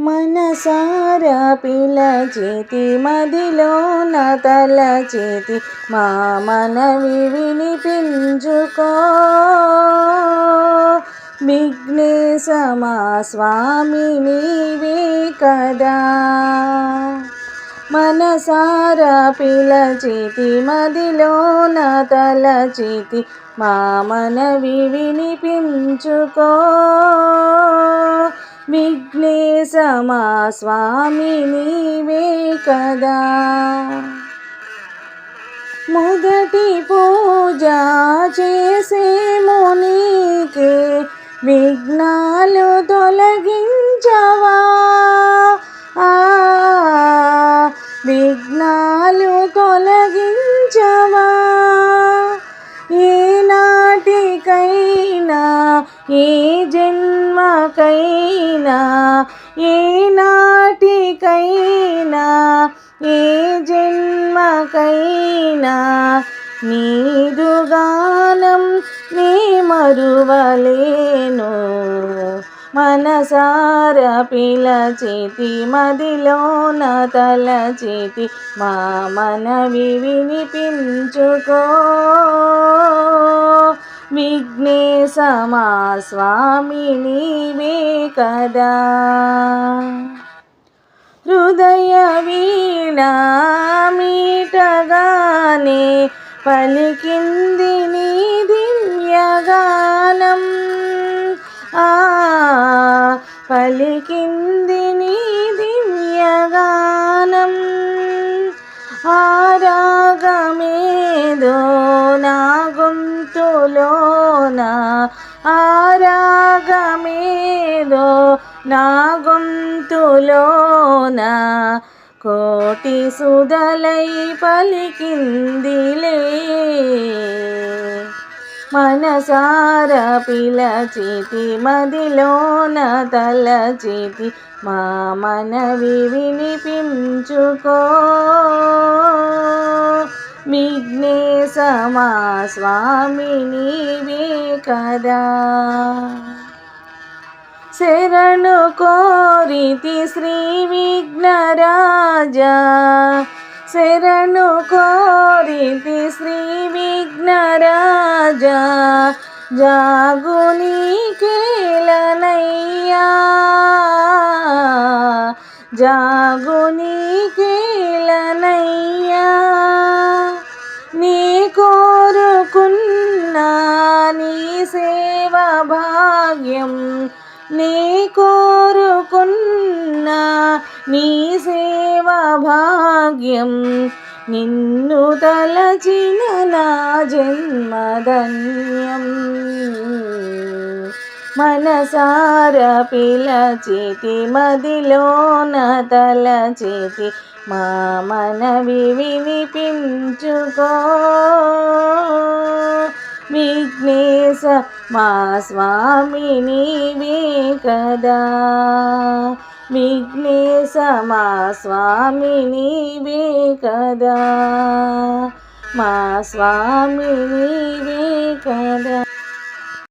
మనసారా పిలచేతి మదిలోన తలచేతి మా మనవి వినిపించుకో. విఘ్నేశమా స్వామి నీవే కదా. మనసారా పిలచేతి మదిలోన తలచేతి మా మనవి వినిపించుకో. విఘ్నేశమా స్వామి నీవే కదా. మొదటి పూజ చేసే మునికి విఘ్నాలు తొలగించవా? విఘ్నాలు తొలగించవా? ఏనాటికైనా ఏ జన్మకైనా ఏ ఏ జన్మకైనా నీదు గానం నీ మరువలేను. మనసార పిలచేతి మదిలోన తలచేతి మా మనవి వినిపించుకో. సమా స్వామి నీవే కదా. హృదయ వీణ మీటగానే పలికింది నీ దివ్యగానం ఆ పలికింది నీ దివ్యగా నా ఆరాగమేదో నా గొంతులోన కోటి సుదలై పలికిందిలే. మనసార పిలచితి మదిలోన తలచితి మా మనవి వినిపించుకో. సమా స్వామి నీవే కదా. శరణు కోరితి శ్రీ విఘ్నరాజా. శరణు కోరితి శ్రీ విఘ్నరాజా. జాగుని కేలనయ్యా. జాగుని కేలనయ్యా. నీ కోరుకున్నా నీ సేవ భాగ్యం నీ కోరుకున్నా నీ సేవ భాగ్యం నిన్ను తలచిన నా జన్మధన్యం. మనసార పిలచితి మదిలోన తలచితి మా మనవి వినిపించుకో. విఘ్నేశ మా స్వామి నీవే కదా. విఘ్నేశ మా స్వామి నీవే కదా. మా స్వామి నీవే కదా.